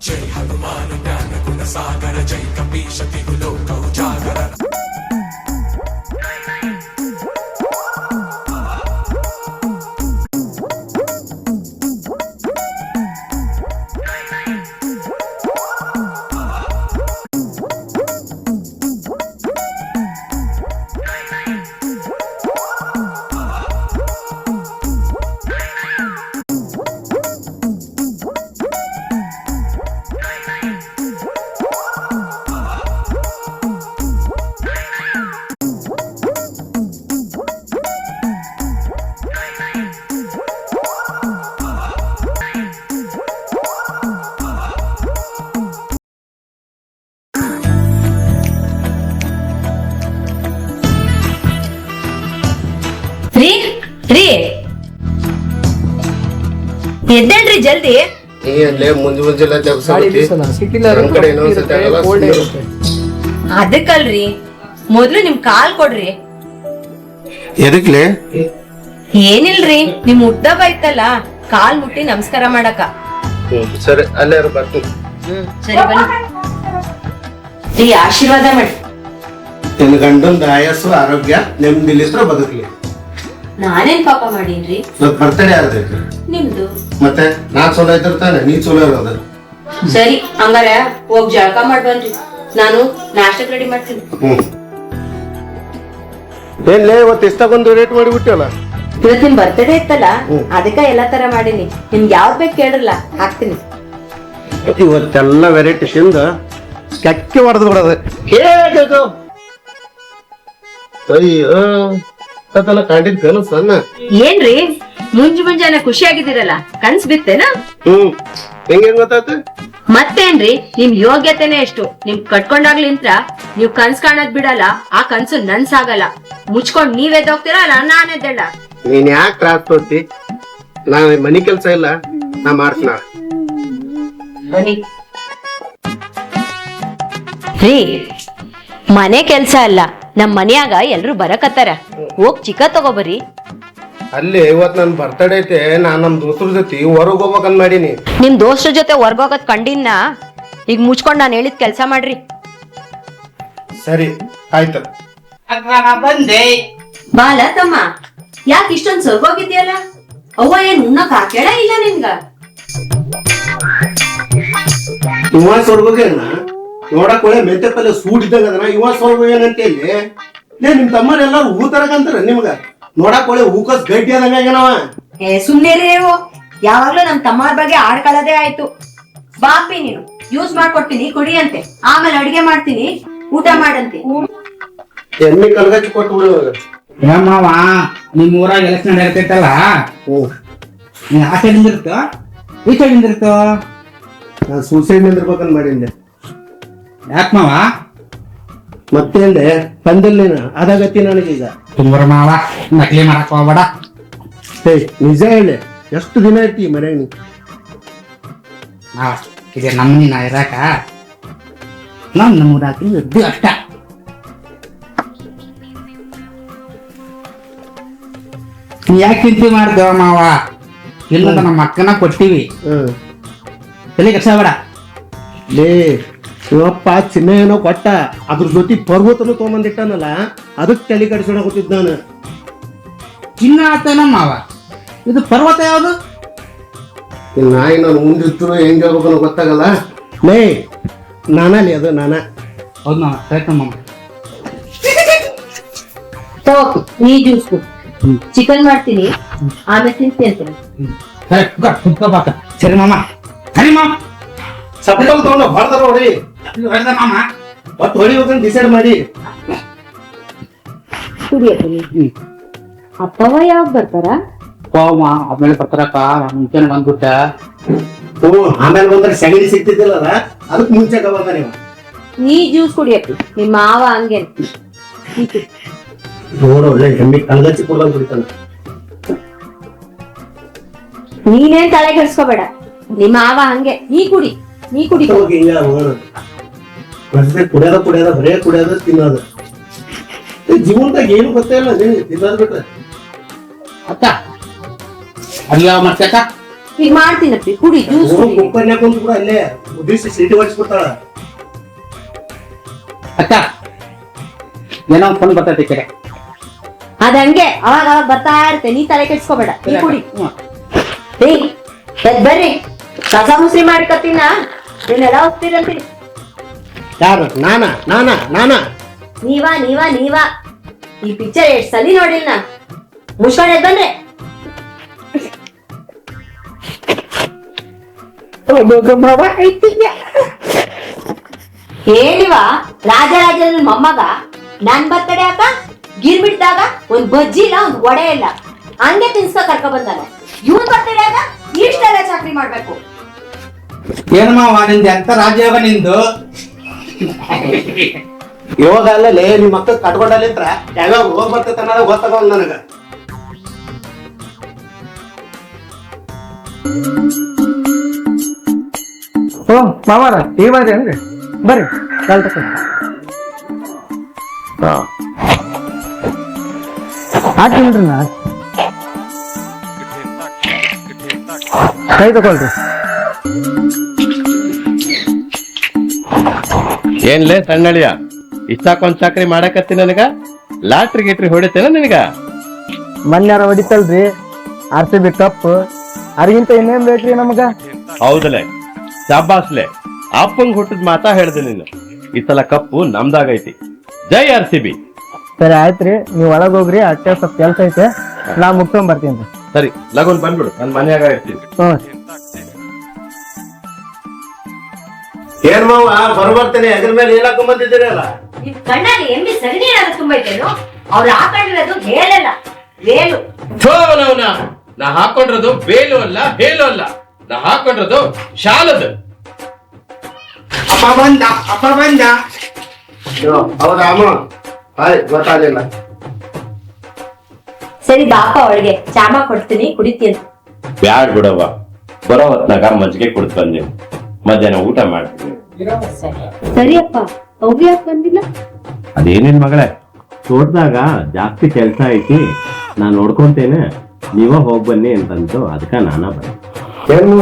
జై హనుమాను జ్ఞాన గుణ సాగర జై కపీష తిగులో కౌజాగర ಇನ್ನೊಂದ್ಸತಿ ಜಲ್ದಿ. ಕೋಲ್ಡ್ ಸುಮ್ನೆ ಇರುತ್ತೆ ಅದಕ್ಕಲ್ರಿ ಮೊದ್ಲು ನಿಮ್ ಕಾಲ್ ಕೊಡ್ರಿ. ಎದಕ್ಲೆ? ಏನಿಲ್ರಿ ನಿಮ್ ಉದ್ದ ಬೈತಲ್ಲ ಕಾಲ್ ಮುಟ್ಟಿ ನಮಸ್ಕಾರ ಮಾಡಕ. ಸರಿ ಅಲ್ಲೇ ಬರ್ತೀನಿ. ಸರಿ ಬನ್ನಿ. ಆಶೀರ್ವಾದ ಮಾಡಿ. ನಿನ್ ಗಂಡನ್ ಆಯಸ್ಸು ಆರೋಗ್ಯ ನೆಮ್ಮದಿಲಿದ್ರ ಬದುಕಲಿ. ನಾನೇನ್ ಪಾಪ ಮಾಡೀನ್ರಿ? ಮತ್ ಬರ್ತಡೇ ಆರ್ತೈತಿ ನಿಮ್ದು? ಮತ್ತೆ ನಾನ್ ಚಲೋ ತಾನೆ ನೀ ಚಲೋ ಇರೋದು. ಸರಿ ಹಂಗಾರ ಹೋಗ್ ಜಳಕ ಮಾಡ್ಬನ್ರಿ. ನಾನು ನಾಷ್ಟಕ್ ರೆಡಿ ಮಾಡ್ತೀನಿ. ಹ್ಮ್. ಏನ್ಲೇ ಇವತ್ತು ಎಷ್ಟಾಗೊಂದು ರೇಟ್ ಮಾಡಿಬಿಟ್ಟಲ್ಲ ಇವತ್ ನಿಮ್ ಬರ್ತಡೇ ಇತ್ತಲ್ಲ ಅದಕ್ಕ ಎಲ್ಲಾ ತರ ಮಾಡೀನಿ. ನಿಮ್ಗೆ ಯಾವ್ದ್ ಬೇಕು ಕೇಳ್ರಲ್ಲ ಹಾಕ್ತೀನಿ. ಇವತ್ತೆಲ್ಲ ವೆರೈಟಿ ತಿಂದ ಕೆಕ್ಕೆ ಹೊಡೆದು ಬಿಡೋದು. ಹೇಗೆ ಅಯ್ಯೋ. ಅದೆಲ್ಲ ಕಂಡಿದ್ ಕನಸು ಸಣ್ಣ. ಏನ್ರಿ? ಮುಂಜು ಮುಂಜಾನೆ ಖುಷಿಯಾಗಿದ್ದೀರಲ್ಲ ಕನ್ಸ್ ಬಿತ್ತೇನ? ಹ್ಮ್. ಹೆಂಗ್ ಹೆಂಗ್ ಗೊತ್ತಾಯ್ತು? ಮತ್ತೇನ್ರಿ ನಿಮ್ ಯೋಗ್ಯತೆನೆ ಎಷ್ಟು. ನಿಮ್ ಕಟ್ಕೊಂಡಾಗ್ಲಿಂತ್ರ ನೀವ್ ಕನ್ಸ್ ಕಾಣದ್ ಬಿಡಲ್ಲ ಆ ಕನ್ಸು ನನ್ಸಾಗಲ್ಲ. ಮುಚ್ಕೊಂಡ್ ನೀವ್ ಎದ್ದೋಗ್ತೀರಾ ಅಲ್ಲ ನಾನ್ ಎದ್ದೇಳ. ನೀನ್ ಯಾಕೆ ತ್ರಾಸ್ ತೋತಿ ನಾ ಮನಿ ಕೆಲ್ಸ ಇಲ್ಲ ನಾ ಮಾಡ್ತೀನ ಬನ್ನಿ ರೀ ಮನೆ ಕೆಲ್ಸ ಅಲ್ಲ ನಮ್ ಮನ್ಯಾಗ ಎಲ್ರು ಬರಕತ್ತಾರ. ಹೋಗ್ ಚಿಕ್ಕ ತಗೋಬರಿ. ಅಲ್ಲಿ ಇವತ್ ನನ್ ಬರ್ತಡೇ ಐತೆ ನಾನ್ ನಮ್ ದೋಸ್ತರ ಜೊತೆ ಹೊರಗ್ ಹೋಗ್ಬೇಕಂತ ಮಾಡೀನಿ. ನಿಮ್ ದೋಸ್ತ್ರ ಜೊತೆ ಹೊರ್ಗೋಗದ್ ಕಂಡಿನ್ನ ಈಗ ಮುಚ್ಕೊಂಡ್ ನಾನು ಹೇಳಿದ ಕೆಲಸ ಮಾಡ್ರಿ. ಸರಿ ಆಯ್ತು. ಬಂದೆ ಬಾಲ ತಮ್ಮ ಯಾಕೆ ಇಷ್ಟೊಂದ್ ಸೊರ್ಗೋಗಿದ್ಯಲ್ಲ ಅವ್ವ ಏನ್ ಉಣ್ಣಕ್ ಹಾಕ್ಯಾಳ ಇಲ್ಲ ನಿನ್ಗ? ಇವ ಸ್ವರ್ಗೋಗೇನ ನೋಡಕ್ ಒಳ್ಳೆ ಮೆಂತೆ ಪಲ್ಲೆ ಸೂಟ್ ಇದ್ದಂಗ ಅದನ ಇವ ಸ್ವರ್ಗೋಗೇನಂತ ಇಲ್ಲಿ ಲೇ ನಿಮ್ ತಮ್ಮರೆಲ್ಲಾರು ಹೂ ತರಕಂತಾರ ನಿಮ್ಗ? ನೋಡಕ್ ಒಳ್ಳೆ ಹೂಕಸ್ ಗಡ್ಡಿ ಆದಂಗ ಏ ಸುಮ್ನೆ ನೀವು ಯಾವಾಗ್ಲೂ ನಮ್ ತಮ್ಮರ ಬಗ್ಗೆ ಆಡ್ಕೊಳ್ಳೋದೇ ಆಯ್ತು. ಬಾಪಿ ನೀನು. ಯೂಸ್ ಮಾಡ್ಕೊಡ್ತೀನಿ ಕುಡಿ ಅಂತೆ ಆಮೇಲೆ ಅಡಿಗೆ ಮಾಡ್ತೀನಿ ಊಟ ಮಾಡಂತೆ. ಎಮ್ಮಿ ಕಲ್ಗಚ್ಚಿ ಕೊಟ್ಟು ಬಿಡು ಏಮವ ನಿಮ್ ಊರಾಗ ಎಲೆಕ್ಷನ್ ನಡೆಯತೈತಲ್ಲ ನೀ ಆ ಸೈಡ್ ನಿಂದಿರ್ತ ಈ ಸೈಡ್ ನಿಂದಿರ್ತ ನಾನ್ ಸೂಸೈಡ್ ನಿಂದಿರ್ಬೇಕಂತ ಮಾಡಿದ್ದೆ. ಯಾಕೆ ಮಾವ? ಮತ್ತೇಂದೆ ಬಂದಿಲ್ಲ ಅದಾಗತ್ತಿ ನನಗೀಗ. ತುಂಬರ ಮಾವ ನಕಲಿ ಮಾಡಕ್ ಹೋಗ್ಬೇಡ. ಏ ನಿಜ ಹೇಳಿ ಎಷ್ಟು ದಿನ ಇರ್ತಿ ನೀ ಮಾವ ಇದೆ ನಮ್ಮನಿ ನಾ ಇರಾಕ ನಮ್ ನಮ್ಮ ಊರಾಗ ಇದ್ದು ಅಷ್ಟ. ನೀ ಯಾಕೆ ಚಿಂತೆ ಮಾಡ್ದೇವ ಮಾವ? ಇಲ್ಲ ನಮ್ಮ ಅಕ್ಕನ ಕೊಟ್ಟಿವಿ. ಹ್ಮ್. ಎಲ್ಲಿ ಕೆಲಸ ಬೇಡ? ಲೇ ಚಿನ್ನ ಏನೋ ಕೊಟ್ಟ. ಅದ್ರ ಜೊತೆ ಪರ್ವತನು ತೊಗೊಂಬಂದಿಟ್ಟಾನಲ್ಲ ಅದಕ್ಕೆ ತಲೆ ಕಡಿಸೋಣ ಗೊತ್ತಿದ್ದ ನಾನು. ಚಿನ್ನ ಆತನ ಮಾವ. ಇದು ಪರ್ವತ ಯಾವುದು? ಇಲ್ಲಿ ನಾಯಿ ನಾನು ಮುಂದಿತ್ತು ಹೆಂಗ್ ಹೇಳ್ಬೇಕು ಅನ್ನೋ ಗೊತ್ತಾಗಲ್ಲ. ಲೇ ನಾನಲ್ಲಿ ಅದು ನಾನ. ಹೌದು ಮಾವ ಕರೆಕ್ಟ್ ಮಾಮ ನೀ ಜ್ಯೂಸ್ ಚಿಕನ್ ಮಾಡ್ತೀನಿ ಆಮೇಲೆ ತಿಂತೀನಿ ಅಂತೀನಿ ಕರೆಕ್ಟ್ ಕುತ್ಕೋಬೇಕ ಸರಿ ಮಾಮ ಸರಿ ಮಾಮ ಸಪ್ಟಲ್ ತಗೊಂಡು ಹೊಡೆದಾರ ನೋಡಿ. ಹೊಡೆದ ಮಾಮ. ಒಟ್ಟು ಹೊಡಿಬೇಕಂತ ಡಿಸೈಡ್ ಮಾಡಿ. ಕುಡಿಯಕ್ಕೆ ಅಪ್ಪವ ಯಾವಾಗ ಬರ್ತಾರ? ಹೋಮ ಆಮೇಲೆ ಬರ್ತಾರಪ್ಪ ಮುಂಚೆನೆ ಬಂದ್ಬಿಟ್ಟ. ಓ ಆಮೇಲೆ ಬಂದ್ರೆ ಸಗಣಿ ಸಿಗ್ತಿದ್ದಿಲ್ಲ ಅದಕ್ಕೆ ಮುಂಚೆ ಬಂದ ನೀವು. ನೀ ಜ್ಯೂಸ್ ಕುಡಿಯಕ್ಕೆ ನಿಮ್ಮ ಮಾವ ಹಂಗೆ ನೋಡು ಒಳ್ಳೆ ಎಮ್ಮಿ ಕಲ್ಗಚ್ಚಿ ಕೊಡ್ದಂಗ್ ಕುಡಿತಾನ. ನೀನೇನ್ ತಲೆ ಕೆಡ್ಸ್ಕೋಬೇಡ. ನಿಮ್ಮ ಮಾವ ಹಂಗೆ. ನೀ ಕುಡಿ ನೀ ಕುಡಿ. ಹೋಗಿ ಹಿಂಗ ಮತ್ತೆ ಕುಡಿಯೋದ ಕುಡಿಯೋದ ಬರೇ ಕುಡಿಯೋದ ತಿನ್ನೋದು. ಈ ಜೀವನದಾಗ ಏನು ಗೊತ್ತೇ ಇಲ್ಲ ನಿನಗೆ ತಿನ್ನೋದ್ ಬಿಟ್ರೆ. ಅಕ್ಕ ಅಲ್ಲ ಮತ್ತೆ ಮಾಡ್ತಕ್ಕ ಈಗ ಮಾಡ್ತೀನಪ್ಪಿ ಕುಡಿ ಜ್ಯೂಸ್ ಕುಡಿ. ಕುಕ್ಕರ್ನ್ಯಾಗ ಕುಂತು ಕೂಡ ಅಲ್ಲೇ ಉದ್ದಿಸಿ ಸೀಟಿ ಹೊಡ್ಸ್ಬಿಡ್ತಾಳ ಅಕ್ಕ ಏನೋ ಫೋನ್ ಬರ್ತೈತೆ ಕಡೆ. ಅದ ಹಂಗೆ ಅವಾಗ ಅವಾಗ ಬರ್ತಾ ಇರುತ್ತೆ ನೀ ತಲೆ ಕೆಡ್ಸ್ಕೋಬೇಡ ನೀ ಕುಡಿ. ಹ್ಮ್. ಏಯ್ ಬರ್ರಿ ಕಸ ಮುಸ್ರಿ ಮಾಡ್ಕತ್ತಿನ ನೀನೆಲ್ಲ ಹೋಗ್ತೀರಂತೀನಿ ಯಾರು? ನಾನಾ? ನಾನಾ? ನಾನಾ? ನೀವಾ ನೀವಾ ನೀವಾ? ಈ ಪಿಕ್ಚರ್ ಎಷ್ಟ್ ಸಲಿ ನೋಡಿಲ್ಲ ಮುಷ್ಕಡೆ ಬಂದ್ರೆ ಹೇಳಿವಾ ರಾಜರಾಜನ ಮೊಮ್ಮಗ? ನನ್ ಬರ್ತಡೆ ಅಕ್ಕ ಗಿರ್ಬಿಟ್ದಾಗ ಒಂದ್ ಬಜ್ಜಿ ಇಲ್ಲ ಒಂದ್ ವಡೆ ಇಲ್ಲ. ಹಂಗೆ ತಿನ್ಸ್ಕ ಕರ್ಕ ಬಂದಾನೆ. ಇವನ್ ಬರ್ತಡೆ ಆಗ ಇಷ್ಟೆಲ್ಲ ಚಾಕ್ರಿ ಮಾಡ್ಬೇಕು. ಏನಮ್ಮ ಮಾವ ನಿಂದು? ಎಂತ ರಾಜಯೋಗ ನಿಂದು. ಇವಾಗ ಅಲ್ಲೇ ನಿಮ್ ಮಕ್ಕಳು ಕಟ್ಕೊಂಡಲ್ಲಿಂತ್ರ ಯಾವ್ಯಾವ ಹೋಗ್ ಬರ್ತೈತೆ ಅನ್ನೋದು ಗೊತ್ತಾಗಲ್ಲ ನನಗ. ಓ ಮಾವಾರ ಈಗ ಬಂದ್ರೇನ್ರಿ ಬರ್ರಿ ಕಾಲ್ ಹಾಕ್ತೀನ್ರಿ ನಾ. ಕೈ ತಗೊಳ್ರಿ. ಏನ್ಲೇ ಸಣ್ಣಳಿಯ ಇಷ್ಟಾಕೊಂದ್ ಚಾಕ್ರಿ ಮಾಡಕತ್ತಿ ನನಗ? ಲಾಟ್ರಿ ಗಿಟ್ರಿ ಹೊಡಿತೇನ ನಿನಗ? ಮನ್ಯಾರ ಹೊಡಿತಲ್ರಿ. ಆರ್ ಸಿ ಬಿ ಕಪ್ ಅರಿಗಿಂತ ಇನ್ನೇನ್ ಬೇಕ್ರಿ ನಮಗ? ಹೌದಲೆ. ಶಾಬಾಸ್ಲೆ. ಅಪ್ಪಂಗ್ ಹುಟ್ಟಿದ ಮಾತಾ ಹೇಳ್ದೆ ನೀನು. ಈ ಸಲ ಕಪ್ಪು ನಮ್ದಾಗೈತಿ. ಜೈ ಆರ್ ಸಿ ಬಿ. ಸರಿ ಆಯ್ತ್ರಿ. ನೀವ್ ಒಳಗ್ ಹೋಗ್ರಿ ಅಟ್ಟೆ ಸ್ವಲ್ಪ ಕೆಲ್ಸ ಐತೆ. ನಾ ಮುಗ್ಸ್ಕೊಂಡ್ ಬರ್ತೀನಿ ಸರಿ ಲಗುನ್ ಬಂದ್ಬಿಡು. ನನ್ ಮನ್ಯಾಗ ಇರ್ತೀನಿ. ಹ್ಞೂ ಏನ್ ಮಾವ ಬರ್ಬರ್ತೇನೆ ಅದ್ರ ಮೇಲೆ ಹೇಳಕ್ ಬಂದಿದ್ದೀರಲ್ಲ ನಿಮ್ ಕಣ್ಣಲ್ಲಿ ಎಮ್ಮಿ ಸಗಣಿ ಏನಾದ್ರು ತುಂಬೈತೇನು ಅವ್ರು ಹಾಕೊಂಡಿರೋದು ಹೇಳಲ್ಲ ವೇಲು ಥೋನವ್ನ, ನಾ ಹಾಕೊಂಡಿರೋದು ಬೇಲು ಅಲ್ಲ ಹೇಲು ಅಲ್ಲ. ನಾ ಹಾಕೊಂಡಿರೋದು ಶಾಲದ ಅಪ್ಪ ಬಂದ ಅಪ್ಪ ಬಂದ. ಹೌದಾ ಅಮ್ಮ? ಹಾಯ್ ಗೊತ್ತಾಗಲಿಲ್ಲ. ಸರಿ ಬಾಪ ಅವಳಿಗೆ. ಚಾಮ ಕೊಡ್ತೀನಿ ಕುಡಿತೀನಿ ಬ್ಯಾಡ್ ಬಿಡವ್ವ. ಬರೋ ಹೊತ್ನಾಗ ಮಜ್ಜಿಗೆ ಕುಡ್ದು ಮಧ್ಯಾಹ್ನ ಊಟ ಮಾಡ್ತೀನಿ. ಸರಿಯಪ್ಪ ಅವ್ರು ಯಾಕೆ ಬಂದಿಲ್ಲ? ಅದೇನೇನ್ ಮಗಳೇ ತೋಟದಾಗ ಜಾಸ್ತಿ ಕೆಲಸ ಐತಿ ನಾ ನೋಡ್ಕೊಂತೇನೆ ನೀವ ಹೋಗ್ಬನ್ನಿ ಅಂತಂದು ಅದಕ್ಕ ನಾನ ಬಂದೆ. ಏನು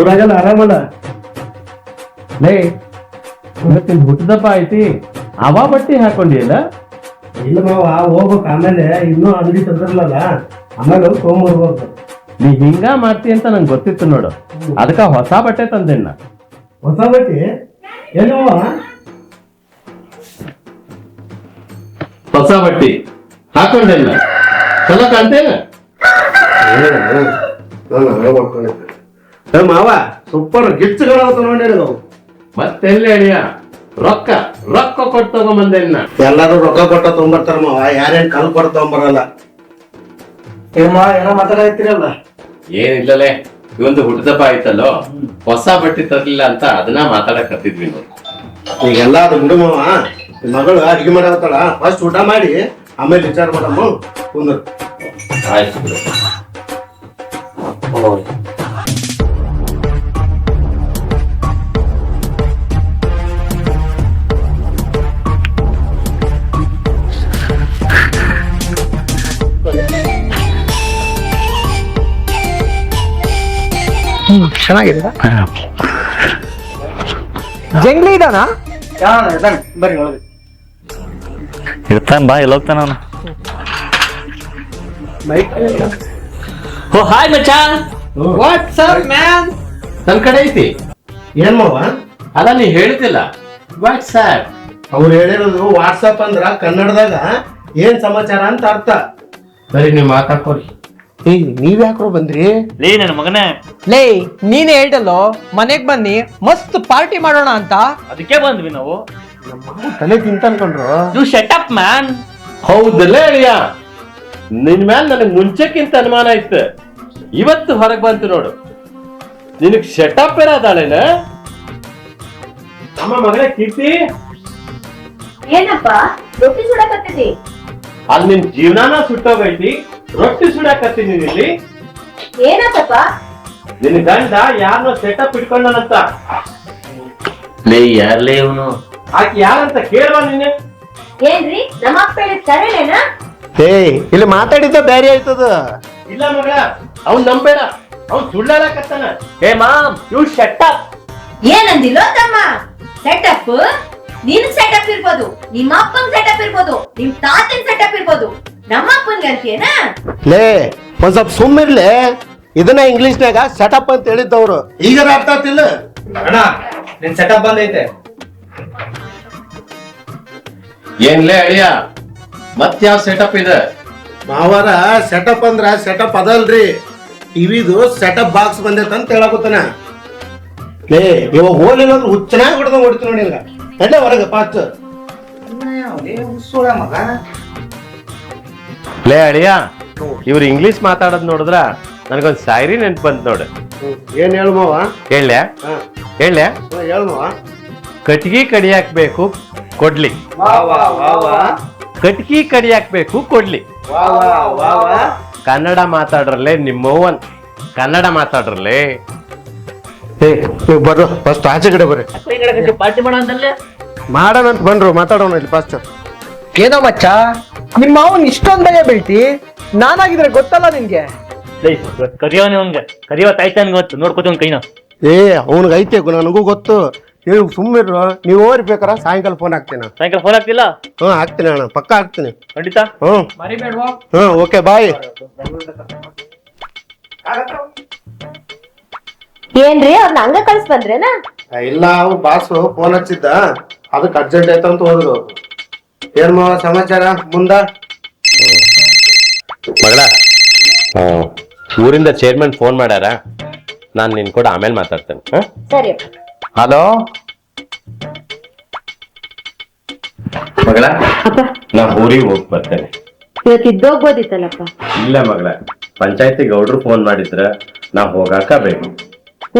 ಊರಾಗೆಲ್ಲ ಆರಾಮಲ್ಲ? ಲೇ ಇವತ್ತಿನ ಹುಟ್ಟದಪ್ಪ ಐತಿ ಅವ ಬಟ್ಟಿ ಹಾಕೊಂಡಿಲ್ಲ ಇಲ್ಲ ಮಾವ ಹೋಗ್ಬೇಕು ಆಮೇಲೆ ಇನ್ನೂ ಅಂಗಡಿ ತಂದ್ರಲ್ಲ ಆಮೇಲೆ ಹೋಗಿ ತೊಗೊಂಬರ್ಬೇಕು ನೀ ಹಿಂಗ ಮಾಡ್ತಿ ಅಂತ ನಂಗೆ ಗೊತ್ತಿತ್ತು ನೋಡು. ಅದಕ್ಕ ಹೊಸ ಬಟ್ಟೆ ತಂದಿನ್ನ. ಹೊಸ ಬಟ್ಟಿ ಏನೋ ಹೊಸ ಬಟ್ಟಿ ಹಾಕೊಂಡಿಲ್ಲ ಚಲೋ ಕಾಣ್ತೇನ ಏ ಮಾವ ಸೂಪರ್ ಗಿಚ್ಚುಗಳು ತಗೊಂಡಿರಿ ನಾವು ಮತ್ತೆಲ್ಲ ಹೇಳಿಯ ರೊಕ್ಕ. ರೊಕ್ಕ ಕೊಟ್ಟು ತಗೊಂಬಂದೇನ ಎಲ್ಲಾರು ರೊಕ್ಕ ಕೊಟ್ಟ ತಗೊಂಬರ್ತಾರ ಮಾವ. ಯಾರೇನ್ ಕಲ್ ಕೊಟ್ಟು ತಗೊಂಬರಲ್ಲ. ಏ ಮಾವ ಏನೋ ಮಾತಾಡತ್ತೀರಲ್ಲ ಏನಿಲ್ಲಲೇ. ಇವೊಂದು ಹುಟ್ಟದಪ್ಪ ಆಯ್ತಲ್ಲೋ? ಹೊಸ ಬಟ್ಟೆ ತರ್ಲಿಲ್ಲ ಅಂತ ಅದನ್ನ ಮಾತಾಡಕತ್ತಿದ್ವಿ ನೋಡಿ ಈಗೆಲ್ಲ ಅದು ಮಗಳು ಅಡಿಗೆ ಮಾಡತ್ತಾಳ ಫಸ್ಟ್ ಊಟ ಮಾಡಿ ಆಮೇಲೆ ವಿಚಾರ ಮಾಡಮ್ಮ ಕುಂದ್ರು. ಆಯ್ತು ಬಿಡು. ಚೆನ್ನಾಗಿದೆ. ಜಂಗ್ಲಿ ಇದಾನ? ಬರ್ರಿ ಒಳಗೆ. ಇರ್ತಾನ ಬಾ ಎಲ್ಲ ಹೋಗ್ತಾನ ಅವನು? ಓ ಹಾಯ್ ಮಚ್ಚಾ. ವಾಟ್ಸಪ್ ಮ್ಯಾನ್ ನನ್ ಕಡೆ ಐತಿ. ಏನ್ ಮಾವ? ಅಲ್ಲ ನೀ ಹೇಳಿದಿಲ್ಲ ವಾಟ್ಸ್ಆಪ್ ಅವ್ರು ಹೇಳಿರೋದು ವಾಟ್ಸಪ್ ಅಂದ್ರ ಕನ್ನಡದಾಗ ಏನ್ ಸಮಾಚಾರ ಅಂತ ಅರ್ಥ. ಸರಿ ನೀವು ಮಾತಾಡ್ಕೊರಿ ಏ ನೀವ್ ಯಾಕ್ರೋ ಬಂದ್ರಿ? ಲೇ ನನ್ನ ಮಗನೇ. ಲೇ ನೀನೇ ಹೇಳ್ದಲ್ಲೋ ಮನೆಗ್ ಬನ್ನಿ ಮಸ್ತ್ ಪಾರ್ಟಿ ಮಾಡೋಣ ಅಂತ. ಅದಕ್ಕೆ ಬಂದ್ವಿ ನಾವು. ತಲೆ ತಿಂತ ಅನ್ಕೊಂಡ್ರು. You shut up man. ಹೌದಲ್ಲ ಅಳಿಯ. ನಿನ್ ಮ್ಯಾಲ ನನಗ್ ಮುಂಚೆಕ್ಕಿಂತ ಅನುಮಾನ ಇತ್ತು. ಇವತ್ತು ಹೊರಗ್ ಬಂತು ನೋಡು. ನಿನಗ್ ಶಟಪ್ ಇರೋದಾಳೇನ ನಮ್ಮ ಮಗನೇ ಕೀರ್ತಿ. ಏನಪ್ಪ ರೊಟ್ಟಿ ಸುಡಕತ್ತಿದ್ದಿ? ಅಲ್ಲಿ ನಿನ್ ಜೀವನಾನ ಸುಟ್ಟೋಗೈತಿ. ರೊಟ್ಟಿ ಸುಡಾಕತ್ತೀನಿ ಇಲ್ಲಿ ಏನಪ್ಪಪ್ಪ ನಿನ್ ಗಂಡ ಯಾರನ್ನೋ ಸೆಟಪ್ ಇಟ್ಕೊಂಡನಂತ. ಲೇ ಯಾರ್ಲೇ ಇವನು? ಆಕೆ ಯಾರಂತ ಕೇಳುವ ನೀನು? ಏನ್ರಿ? ನಮ್ಮ ಅಪ್ಪ ಹೇಳಿದ್ ಕರೆಲೇನಾ ಹೇ ಇಲ್ಲಿ ಮಾತಾಡಿದ್ದ ಬ್ಯಾರೆ ಆಯ್ತದ ಇಲ್ಲ ಮಗಳ ಅವ್ನ್ ನಂಬೇಡ. ಅವ್ನ್ ಸುಳ್ಳಾಡಕತ್ತಾನ. Hey mom you shut up ಏನಂದಿಲ್ಲೋ ತಮ್ಮ? ಸೆಟಪ್ ನಿನ್ ಸೆಟಪ್ ಇರ್ಬೋದು ನಿಮ್ಮ ಅಪ್ಪನ್ ಸೆಟಪ್ ಇರ್ಬೋದು ನಿಮ್ ತಾತನ್ ಸೆಟಪ್ ಇರ್ಬೋದು. ನಮ್ಮ ಅಪ್ಪನ್ಗೆ ಅಂತೀಯನಾ? ಲೇ ಒಂದ್ ಸ್ವಲ್ಪ ಸುಮ್ಮಿರ್ಲಿ ಇದನ್ನ ಇಂಗ್ಲಿಷ್ನ್ಯಾಗ ಸೆಟಪ್ ಅಂತ ಹೇಳಿದ್ದವ್ರು. ಈಗ ಅರ್ಥ ಆಗ್ತಿಲ್ಲ? ಅಣ್ಣ ನಿನ್ ಸೆಟಪ್ ಬಂದೈತೆ. ಏನ್ಲೇ ಅಳಿಯ? ಮತ್ಯಾವ ಸೆಟಪ್ ಇದೆ? ಮಾವಾರ ಸೆಟಪ್ ಅಂದ್ರ ಸೆಟಪ್ ಅದಲ್ರಿ. ಟಿವಿದು ಸೆಟಪ್ ಬಾಕ್ಸ್ ಬಂದೈತೆ ಅಂತ ಹೇಳಕತ್ತಾನ. ಲೇ ಇವಾಗ ಹೋಲಿಲ್ಲ ಅಂದ್ರೆ ಹುಚ್ಚನಾಗಿ ಹೊಡೆದ ಹೊಡಿತು ನೋಡಿ ನಿನಗ. ಎಡ್ಡೆ ಹೊರಗೆ ಪಾಚ್ ಮಗ. ಲೇ ಅಳಿಯ ಇವ್ರು ಇಂಗ್ಲಿಷ್ ಮಾತಾಡೋದ್ ನೋಡಿದ್ರ ನನಗೊಂದ್ ಸಾಯಿರಿ ನೆನ್ಪು ಬಂತ್ ನೋಡು. ಏನ್ ಹೇಳು ಹೇಳ ಹೇಳ ಹಾ ಕಟ್ಗಿ ಕಡಿಯಾಕ್ ಬೇಕು ಕೊಡ್ಲಿ. ವಾ ವಾ ವಾ ವಾ. ಕಟ್ಗಿ ಕಡಿಯಾಕ್ ಬೇಕು ಕೊಡ್ಲಿ. ವಾ ವಾ ವಾ ವಾ. ಕನ್ನಡ ಮಾತಾಡ್ರಲ್ಲೇ ನಿಮ್ಮವ್ವನ್. ಕನ್ನಡ ಮಾತಾಡ್ರಲ್ಲೇ. ಏ ನೀವು ಬರ್ರು ಫಸ್ಟ್ ಆಚೆ ಕಡೆ ಬರ್ರಿ. ಪಾರ್ಟಿ ಮಾಡೋ ಅಂತಲ್ಲೇ ಮಾಡೋಣಂತ ಬಂದ್ರು ಮಾತಾಡೋಣ ಇಲ್ಲಿ ಫಸ್ಟ್ ಏನೋ ಮಚ್ಚ? ನಿಮ್ಮ ಮಾವನ್ ಇಷ್ಟೊಂದ್ ಬೆಲೆ ಬೀಳ್ತಿ? ನಾನಾಗಿದ್ರೆ ಗೊತ್ತಲ್ಲ ನಿನ್ಗೆ? ಕರಿಯೋನೆ ಅವ್ನ್ಗೆ ಕರಿಯವ ತಾಯ್ತಾನ್ ಗೊತ್ತು. ನೋಡ್ಕೋತ ಕೈನ. ಏ ಅವನಿಗೆ ಐತೆ ಗು- ನನಗೂ ಗೊತ್ತು. ನೀವು ಸುಮ್ಮಿರು ನೀವು ಓರಿ ಬೇಕಾರ ಸಾಯಂಕಾಲ ಫೋನ್ ಹಾಕ್ತೀನಿ. ಸಾಯಂಕಾಲ ಫೋನ್ ಹಾಕ್ತಿಲ್ಲ ಹ್ಞೂ ಹಾಕ್ತೀನಿ ಅಣ್ಣ. ಪಕ್ಕ ಹಾಕ್ತೀನಿ. ಖಂಡಿತ. ಹ್ಞೂ ಹ್ಞೂ ಓಕೆ ಬಾಯ್. ಏನ್ರಿ ಅವ್ರನ್ನ ಹಂಗ ಕಳ್ಸ್ ಬಂದ್ರೇನಾ? ಇಲ್ಲ ಅವ್ರು ಬಾಸು ಫೋನ್ ಹಚ್ಚಿದ್ದ. ಅದಕ್ಕೆ ಅರ್ಜೆಂಟ್ ಆಯ್ತು ಅಂತ ಹೋದ್ರು. ಏನ್ ಮಾವ ಸಮಾಚಾರ? ಮುಂದ? ಮಗಳ ಊರಿಂದ ಚೇರ್ಮನ್ ಫೋನ್ ಮಾಡ್ಯಾರ. ನಾನು ನಿನ್ ಕೂಡ ಆಮೇಲೆ ಮಾತಾಡ್ತೇನೆ. ಸರಿ. ಹಲೋ ಮಗಳ ನಾ ಊರಿಗೆ ಹೋಗಿ ಬರ್ತೇನೆ. ಇವತ್ತು ಇದ್ದೋಗ್ಬೋದಿತ್ತಲ್ಲಪ್ಪ? ಇಲ್ಲ ಮಗಳ ಪಂಚಾಯತಿ ಗೌಡ್ರು ಫೋನ್ ಮಾಡಿದ್ರ ನಾ ಹೋಗಾಕ ಬೇಕು.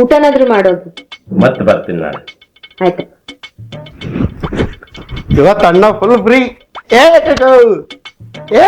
ಊಟನಾದ್ರೂ ಮಾಡೋದು? ಮತ್ತೆ ಬರ್ತೀನಿ ನಾನು ಆಯ್ತು. ಇವತ್ತು ಅಣ್ಣ ಫುಲ್ ಫ್ರೀ ಏ ಟಟು. ಏ